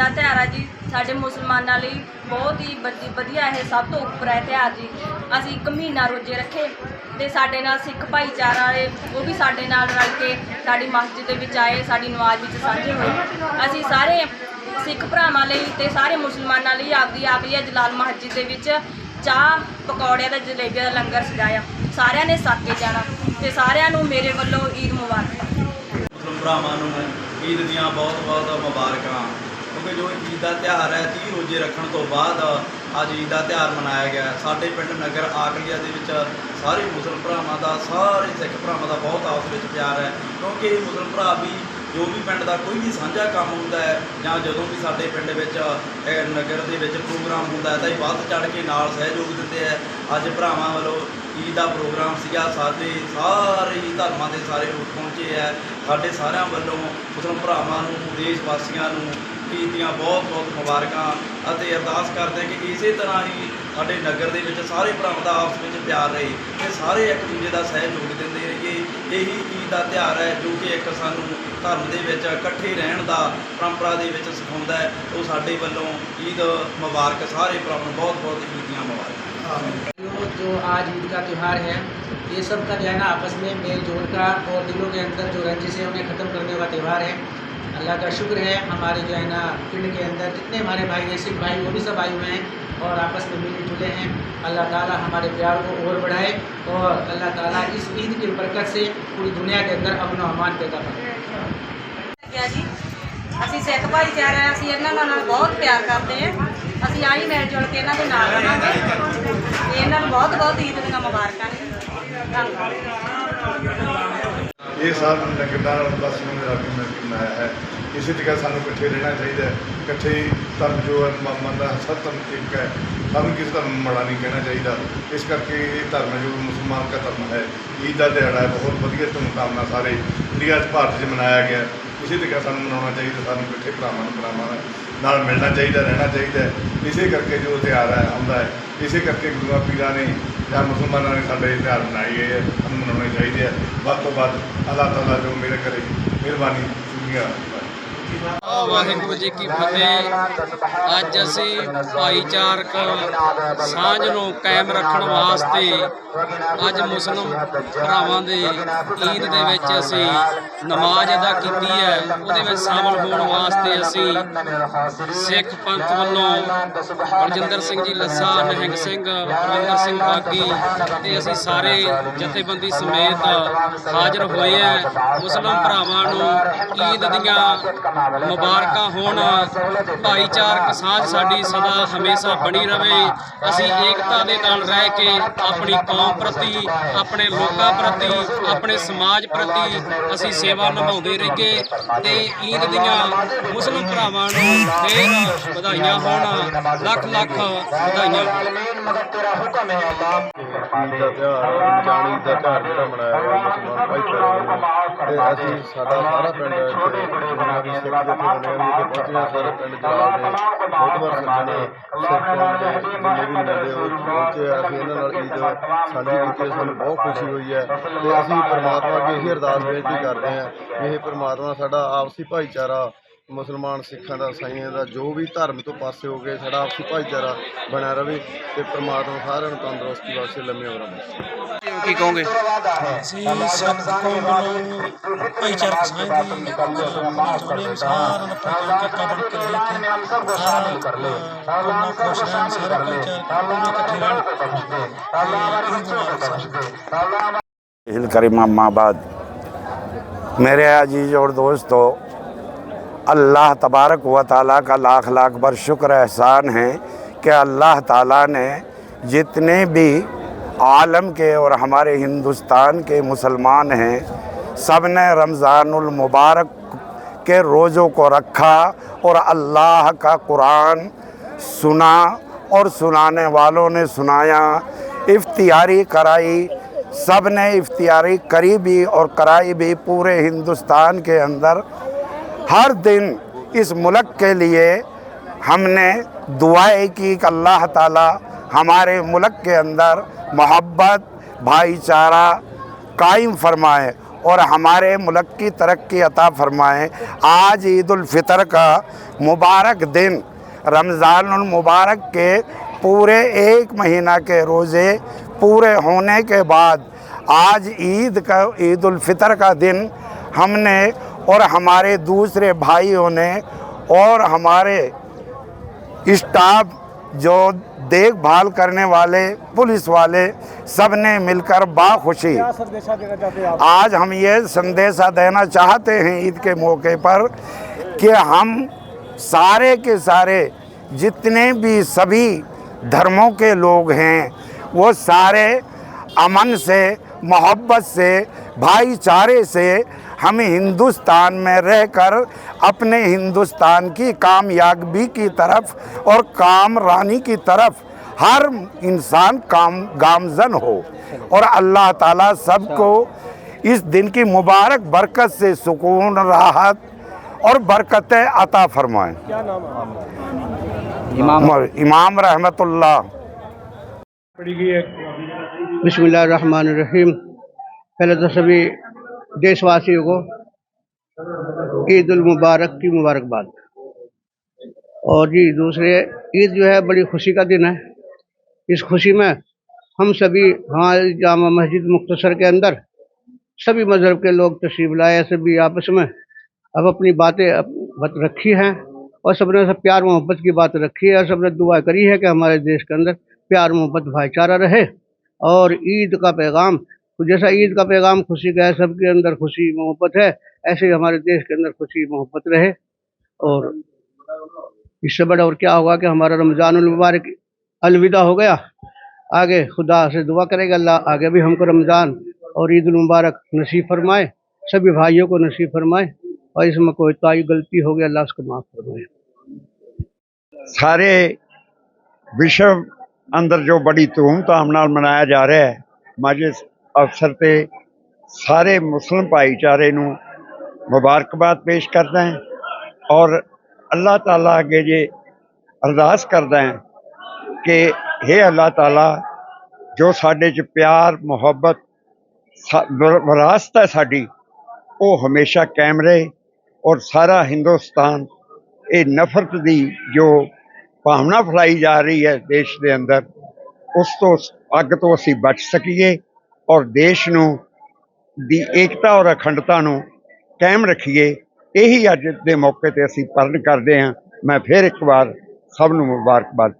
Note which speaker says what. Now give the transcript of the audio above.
Speaker 1: ਦਾ ਤਿਉਹਾਰ ਆ ਜੀ। ਸਾਡੇ ਮੁਸਲਮਾਨਾਂ ਲਈ ਬਹੁਤ ਹੀ ਵਧੀ- ਵਧੀਆ ਇਹ ਸਭ ਤੋਂ ਉੱਪਰ ਹੈ ਤਿਉਹਾਰ ਜੀ। ਅਸੀਂ ਇੱਕ ਮਹੀਨਾ ਰੋਜੇ ਰੱਖੇ ਤੇ ਸਾਡੇ ਨਾਲ ਸਿੱਖ ਭਾਈਚਾਰਾ ਵਾਲੇ ਉਹ ਵੀ ਸਾਡੇ ਨਾਲ ਰਲ ਕੇ ਸਾਡੀ ਮਸਜਿਦ ਦੇ ਵਿੱਚ ਆਏ, ਸਾਡੀ ਨਮਾਜ਼ ਵਿੱਚ ਸਾਂਝੇ ਹੋਏ। ਅਸੀਂ ਸਾਰੇ ਸਿੱਖ ਭਰਾਵਾਂ ਲਈ ਤੇ ਸਾਰੇ ਮੁਸਲਮਾਨਾਂ ਲਈ ਆਪਦੀ ਆਪਦੀ ਇਹ ਜਲਾਲ ਮਸਜਿਦ ਦੇ ਵਿੱਚ ਚਾਹ, ਪਕੌੜਿਆਂ ਦਾ ਜਲੇਬੀਆਂ ਦਾ ਲੰਗਰ ਸਜਾਇਆ। ਸਾਰਿਆਂ ਨੇ ਸਾਕੇ ਜਾਣਾ ਤੇ ਸਾਰਿਆਂ ਨੂੰ ਮੇਰੇ ਵੱਲੋਂ ਈਦ ਮੁਬਾਰਕ।
Speaker 2: ਮੁਸਲਮ ਭਰਾਵਾਂ ਨੂੰ ਈਦ ਦੀਆਂ ਬਹੁਤ ਬਹੁਤ ਮੁਬਾਰਕਾਂ। ਕਿਉਂਕਿ ਜੋ ਈਦ ਦਾ ਤਿਉਹਾਰ ਹੈ 30 ਰੋਜ਼ੇ ਰੱਖਣ ਤੋਂ ਬਾਅਦ ਅੱਜ ਈਦ ਦਾ ਤਿਉਹਾਰ ਮਨਾਇਆ ਗਿਆ ਸਾਡੇ ਪਿੰਡ ਨਗਰ ਆਕਲੀਆ ਦੇ ਵਿੱਚ ਸਾਰੇ ਮੁਸਲਮ ਭਰਾਵਾਂ ਦਾ, ਸਾਰੇ ਸਿੱਖ ਭਰਾਵਾਂ ਦਾ ਬਹੁਤ ਆਪਸ ਵਿੱਚ ਪਿਆਰ ਹੈ। ਕਿਉਂਕਿ ਇਹ ਮੁਸਲਮ ਭਰਾ ਵੀ ਜੋ ਵੀ ਪਿੰਡ ਦਾ ਕੋਈ ਵੀ ਸਾਂਝਾ ਕੰਮ ਹੁੰਦਾ ਹੈ ਜਾਂ ਜਦੋਂ ਵੀ ਸਾਡੇ ਪਿੰਡ ਵਿੱਚ ਇਹ ਨਗਰ ਦੇ ਵਿੱਚ ਪ੍ਰੋਗਰਾਮ ਹੁੰਦਾ ਹੈ, ਤਾਂ ਇਹ ਵੱਧ ਚੜ ਕੇ ਨਾਲ ਸਹਿਯੋਗ ਦਿੰਦੇ ਹੈ। ਅੱਜ ਭਰਾਵਾਂ ਵੱਲੋਂ ਈਦ ਦਾ ਪ੍ਰੋਗਰਾਮ ਸੀਗਾ, ਸਾਡੇ ਸਾਰੇ ਹੀ ਧਰਮਾਂ ਦੇ ਸਾਰੇ ਲੋਕ ਪਹੁੰਚੇ ਹੈ। ਸਾਡੇ ਸਾਰਿਆਂ ਵੱਲੋਂ ਮੁਸਲਮ ਭਰਾਵਾਂ ਨੂੰ, ਦੇਸ਼ ਵਾਸੀਆਂ ਨੂੰ ਈਦ ਦੀਆਂ ਬਹੁਤ ਬਹੁਤ ਮੁਬਾਰਕਾਂ ਅਤੇ ਅਰਦਾਸ ਕਰਦੇ ਹਾਂ ਕਿ ਇਸੇ ਤਰ੍ਹਾਂ ਹੀ ਸਾਡੇ ਨਗਰ ਦੇ ਵਿੱਚ ਸਾਰੇ ਭਰਾਵਾਂ ਦਾ ਆਪਸ ਵਿੱਚ ਪਿਆਰ ਰਹੇ ਤੇ ਸਾਰੇ ਇੱਕ ਦੂਜੇ ਦਾ ਸਹਿਯੋਗ ਦਿੰਦੇ ਰਹੀਏ। ਇਹੀ ਦਾ ਤਿਹਾਰ ਹੈ، ਜੋ ਕਿ ਇੱਕ ਸਾਨੂੰ ਧਰਮ ਦੇ ਵਿੱਚ ਇਕੱਠੇ ਰਹਿਣ ਦਾ ਪਰੰਪਰਾ ਦੇ ਵਿੱਚ ਸਿਖਾਉਂਦਾ ਹੈ। ਉਹ ਸਾਡੇ ਵੱਲੋਂ ਈਦ ਮੁਬਾਰਕ، ਸਾਰੇ ਭਰਾਵਾਂ ਬਹੁਤ-ਬਹੁਤ ਈਦੀਆਂ ਮੁਬਾਰਕ।
Speaker 3: جو آج عید کا تہوار ہے یہ سب کا جو ہے نا آپس میں میل جول کا اور دلوں کے اندر جو رنجشیں انہیں ختم کرنے کا تہوار ہے اللہ کا شکر ہے ہمارے جو ہے نا پنڈ کے اندر جتنے ہمارے بھائی ہیں سکھ بھائی وہ بھی سب آئے ہوئے ہیں اور آپس میں ملے جلے ہیں۔ اللہ تعالیٰ ہمارے پیار کو اور بڑھائے اور اللہ تعالیٰ اس عید کی برکت سے پوری دنیا کے اندر امن و امان
Speaker 1: پیدا کرے ਅਸੀਂ ਸਿੱਖ ਭਾਈਚਾਰੇ ਆ ਅਸੀਂ ਇਹਨਾਂ ਨਾਲ ਬਹੁਤ ਪਿਆਰ ਕਰਦੇ ਆ ਅਸੀਂ ਆਹੀ ਮਿਲ ਜੁਲ ਕੇ ਇਹਨਾਂ ਦੇ ਨਾਲ ਰਹਾਂਗੇ ਇਹਨਾਂ ਨੂੰ ਬਹੁਤ ਬਹੁਤ ਈਦ ਦੀਆਂ ਮੁਬਾਰਕਾਂ ਧੰਨਵਾਦ
Speaker 4: ਇਹ ਸਾਰਾ ਨਗਰ ਨਾਲ ਵਾਸੀਆਂ ਨੇ ਕੇ ਮਿਲ ਕੇ ਮਨਾਇਆ ਹੈ। ਇਸੇ ਜਗ੍ਹਾ ਸਾਨੂੰ ਇਕੱਠੇ ਰਹਿਣਾ ਚਾਹੀਦਾ ਹੈ। ਇਕੱਠੇ ਧਰਮ ਜੋ ਹੈ ਮ- ਮੰਨਦਾ ਸਭ ਧਰਮ ਇੱਕ ਹੈ। ਸਾਨੂੰ ਕਿਸੇ ਧਰਮ ਨੂੰ ਮਾੜਾ ਨਹੀਂ ਕਹਿਣਾ ਚਾਹੀਦਾ। ਇਸ ਕਰਕੇ ਇਹ ਧਰਮ ਹੈ ਜੋ ਮੁਸਲਮਾਨ ਦਾ ਧਰਮ ਹੈ। ਈਦ ਦਾ ਦਿਹਾੜਾ ਹੈ, ਬਹੁਤ ਵਧੀਆ ਧੂਮਧਾਮ ਨਾਲ ਸਾਰੇ ਇੰਡੀਆ 'ਚ ਭਾਰਤ 'ਚ ਮਨਾਇਆ ਗਿਆ ਇਸੇ ਜਗ੍ਹਾ ਸਾਨੂੰ ਮਨਾਉਣਾ ਚਾਹੀਦਾ, ਸਾਨੂੰ ਇਕੱਠੇ ਭਰਾਵਾਂ ਨੂੰ ਭਰਾਵਾਂ ਨਾਲ- ਮਿਲਣਾ ਚਾਹੀਦਾ, ਰਹਿਣਾ ਚਾਹੀਦਾ ਇਸੇ ਕਰਕੇ ਜੋ ਤਿਉਹਾਰ ਹੈ, ਆਉਂਦਾ ਹੈ। ਇਸੇ ਕਰਕੇ ਗੁਰੂਆਂ, ਪੀਰਾਂ ਨੇ ਜਾਂ ਮੁਸਲਮਾਨਾਂ ਨੇ ਸਾਡੇ ਤਿਉਹਾਰ ਮਨਾਏ ਗਏ ਆ ਸਾਨੂੰ ਮਨਾਉਣੇ ਚਾਹੀਦੇ ਆ। ਵੱਧ ਤੋਂ ਵੱਧ ਅੱਲਾਹ ਤਾਲਾ ਜੋ ਮੇਰੇ ਕਰੇ ਮਿਹਰਬਾਨੀ ਦੁਨੀਆ
Speaker 5: ਵਾਹਿਗੁਰੂ ਜੀ ਕੀ ਫਤਿਹ। ਅੱਜ ਅਸੀਂ ਭਾਈਚਾਰਕ ਸਾਂਝ ਨੂੰ ਕਾਇਮ ਰੱਖਣ ਵਾਸਤੇ ਅੱਜ ਮੁਸਲਮ ਭਰਾਵਾਂ ਦੇ ਈਦ ਦੇ ਵਿੱਚ ਅਸੀਂ ਨਮਾਜ਼ ਅਦਾ ਕੀਤੀ ਹੈ। ਉਹਦੇ ਵਿੱਚ ਸ਼ਾਮਲ ਹੋਣ ਵਾਸਤੇ ਅਸੀਂ ਸਿੱਖ ਪੰਥ ਵੱਲੋਂ ਬਲਜਿੰਦਰ ਸਿੰਘ ਜੀ ਲੱਸਾ, ਨਿਹੰਗ ਸਿੰਘ ਰਵਿੰਦਰ ਸਿੰਘ ਬਾਗੀ ਤੇ ਅਸੀਂ ਸਾਰੇ ਜਥੇਬੰਦੀ ਸਮੇਤ ਹਾਜ਼ਰ ਹੋਏ ਆ ਮੁਸਲਮ ਭਰਾਵਾਂ ਨੂੰ ਈਦ ਦੀਆਂ ਮੁਬਾਰਕਾਂ ਹੋਣ ਭਾਈਚਾਰਕ ਸਾਂਝ ਸਾਡੀ ਸਦਾ ਹਮੇਸ਼ਾ ਬਣੀ ਰਵੇ ਅਸੀਂ ਏਕਤਾ ਦੇ ਨਾਲ ਰਹਿ ਕੇ ਆਪਣੀ ਕੌਮ ਪ੍ਰਤੀ ਆਪਣੇ ਲੋਕਾਂ ਪ੍ਰਤੀ ਆਪਣੇ ਸਮਾਜ ਪ੍ਰਤੀ ਅਸੀਂ ਸੇਵਾ ਨਿਭਾਉਂਦੇ ਰਹੀਏ ਤੇ ਈਦ ਦੀਆਂ ਮੁਸਲਮ ਭਰਾਵਾਂ ਨੂੰ ਫੇਰ ਵਧਾਈਆਂ ਹੋਣ ਲੱਖ ਲੱਖ ਵਧਾਈਆਂ
Speaker 6: ਈਦ ਦਾ ਤਿਉਹਾਰ ਜਾਣੀ ਦਾ ਤਿਉਹਾਰ ਜਿਹੜਾ ਮਨਾਇਆ ਗਿਆ ਮੁਸਲਮਾਨ ਭਾਈਚਾਰੇ ਵੱਲੋਂ ਤੇ ਅਸੀਂ ਸਾਡਾ ਸਾਰਾ ਪਿੰਡ ਇੱਥੇ ਜਿੰਨਾ ਵੀ ਸਿੱਖ ਦੇ ਨੇ ਇੱਥੇ ਪਹੁੰਚਿਆ ਸਾਰੇ ਪਿੰਡ ਜਲਾਲ ਦੇ ਬਹੁਤ ਵਾਰ ਸੱਜਣ ਸਿੱਖ ਕੌਮ ਦੇ ਜਿੰਨੇ ਵੀ ਮਿਲਦੇ ਹੋ ਪਹੁੰਚੇ। ਅਸੀਂ ਇਹਨਾਂ ਨਾਲ ਈਦ ਸਾਂਝੀ ਕੀਤੀ ਸਾਨੂੰ ਬਹੁਤ ਖੁਸ਼ੀ ਹੋਈ ਹੈ। ਤੇ ਅਸੀਂ ਪਰਮਾਤਮਾ ਅੱਗੇ ਇਹੀ ਅਰਦਾਸ ਬੇਨਤੀ ਕਰਦੇ ਹਾਂ ਇਹ ਪਰਮਾਤਮਾ ਸਾਡਾ ਆਪਸੀ ਭਾਈਚਾਰਾ ਮੁਸਲਮਾਨ ਸਿੱਖਾਂ ਦਾ ਸਾਈਆਂ ਦਾ ਜੋ ਵੀ ਧਰਮ ਤੋਂ ਪਾਸੇ ਹੋ ਗਏ ਸਾਡਾ ਆਪਸੀ ਭਾਈਚਾਰਾ ਬਣਿਆ ਰਵੇ ਤੇ ਪ੍ਰਮਾਤਮਾ ਸਾਰਿਆਂ ਨੂੰ ਤੰਦਰੁਸਤੀ ਬਖਸ਼ੇ ਲੰਮੀ ਉਮਰਾਂ ਬਖਸ਼ੇ
Speaker 5: ਕੀ ਕਹੋਗੇ?
Speaker 7: ਅਸੀਂ ਸਿੱਖ ਕੌਮ ਵੱਲੋਂ ਭਾਈਚਾਰਕ ਸਾਂਝ ਦੀ ਸਾਰਿਆਂ ਨੂੰ ਬਣ ਕੇ ਰਹਿ ਕੇ ਸਾਰਿਆਂ ਨੂੰ ਇਕੱਠੇ ਰਹਿਣ। اللہ تبارک و تعالیٰ کا لاکھ
Speaker 8: لاکھ بر شکر احسان ہے کہ اللہ تعالیٰ نے جتنے بھی عالم کے اور ہمارے ہندوستان کے مسلمان ہیں، سب نے رمضان المبارک کے روزوں کو رکھا اور اللہ کا قرآن سنا اور سنانے والوں نے سنایا، افتیاری کرائی، سب نے افتیاری کری بھی اور کرائی بھی پورے ہندوستان کے اندر ہر دن اس ملک کے لیے ہم نے دعائیں کی کہ اللہ تعالیٰ ہمارے ملک کے اندر محبت، بھائی چارہ قائم فرمائے اور ہمارے ملک کی ترقی عطا فرمائے۔ آج عید الفطر کا مبارک دن، رمضان المبارک کے پورے ایک مہینہ کے روزے پورے ہونے کے بعد آج عید کا، عید الفطر کا دن ہم نے اور ہمارے دوسرے بھائیوں نے اور ہمارے اسٹاف جو دیکھ بھال کرنے والے پولیس والے سب نے مل کر باخوشی۔ آج ہم یہ سندیشہ دینا چاہتے ہیں عید کے موقع پر کہ ہم سارے کے سارے جتنے بھی سبھی دھرموں کے لوگ ہیں وہ سارے امن سے محبت سے بھائی چارے سے ہم ہندوستان میں رہ کر اپنے ہندوستان کی کامیابی کی طرف اور کام رانی کی طرف ہر انسان کام گامزن ہو۔ اور اللہ تعالیٰ سب کو اس دن کی مبارک برکت سے سکون راحت اور برکتیں عطا فرمائیں۔ امام رحمت اللہ۔ بسم اللہ الرحمن الرحیم۔ پہلے تو سبھی
Speaker 9: دیش واسیوں کو عید المبارک کی مبارکباد۔ اور جی دوسرے، عید جو ہے بڑی خوشی کا دن ہے۔ اس خوشی میں ہم سبھی ہماری جامع مسجد مختصر کے اندر سبھی مذہب کے لوگ تشریف لائے سبھی آپس میں اب اپنی باتیں رکھی ہیں اور سب نے سب پیار محبت کی بات رکھی ہے اور سب نے دعا کری ہے کہ ہمارے دیش کے اندر پیار محبت بھائی چارہ رہے اور عید کا پیغام تو جیسا عید کا پیغام خوشی کا ہے، سب کے اندر خوشی محبت ہے، ایسے ہی ہمارے دیش کے اندر خوشی محبت رہے۔ اور اس سے بڑا اور کیا ہوگا کہ ہمارا رمضان المبارک الوداع ہو گیا۔ آگے خدا سے دعا کرے گا، اللہ آگے بھی ہم کو رمضان اور عید المبارک نصیب فرمائے، سبھی بھائیوں کو نصیب فرمائے۔ اور اس میں کوئی تائی غلطی ہو گیا اللہ اس کو معاف
Speaker 10: فرمائے۔ سارے وشو اندر جو بڑی دھوم دھام منایا جا رہا ہے، مجلس ਅਵਸਰ ਤੇ ਸਾਰੇ ਮੁਸਲਮ ਭਾਈਚਾਰੇ ਨੂੰ ਮੁਬਾਰਕਬਾਦ ਪੇਸ਼ ਕਰਦਾ ਹਾਂ ਔਰ ਅੱਲਾਹ ਤਾਲਾ ਅੱਗੇ ਜੇ ਅਰਦਾਸ ਕਰਦਾ ਹਾਂ ਕਿ हे ਅੱਲਾਹ ਤਾਲਾ, ਜੋ ਸਾਡੇ 'ਚ ਪਿਆਰ, ਮੁਹੱਬਤ ਵਿਰਾਸਤ ਹੈ ਸਾਡੀ, ਉਹ ਹਮੇਸ਼ਾ ਕਾਇਮ ਰਹੇ ਔਰ ਸਾਰਾ ਹਿੰਦੁਸਤਾਨ ਇਹ ਨਫ਼ਰਤ ਦੀ ਜੋ ਭਾਵਨਾ ਫੈਲਾਈ ਜਾ ਰਹੀ ਹੈ ਦੇਸ਼ ਦੇ ਅੰਦਰ, ਉਸ ਤੋਂ ਅੱਗ ਤੋਂ ਅਸੀਂ ਬਚ ਸਕੀਏ। ਔਰ ਦੇਸ਼ ਨੂੰ, ਦੀ ਏਕਤਾ ਔਰ ਅਖੰਡਤਾ ਨੂੰ ਕਾਇਮ ਰੱਖੀਏ, ਇਹੀ ਅੱਜ ਦੇ ਮੌਕੇ ਤੇ ਅਸੀਂ ਪਰਨ ਕਰਦੇ ਹਾਂ। ਮੈਂ ਫਿਰ ਇੱਕ ਵਾਰ ਸਭ ਨੂੰ ਮੁਬਾਰਕਬਾਦ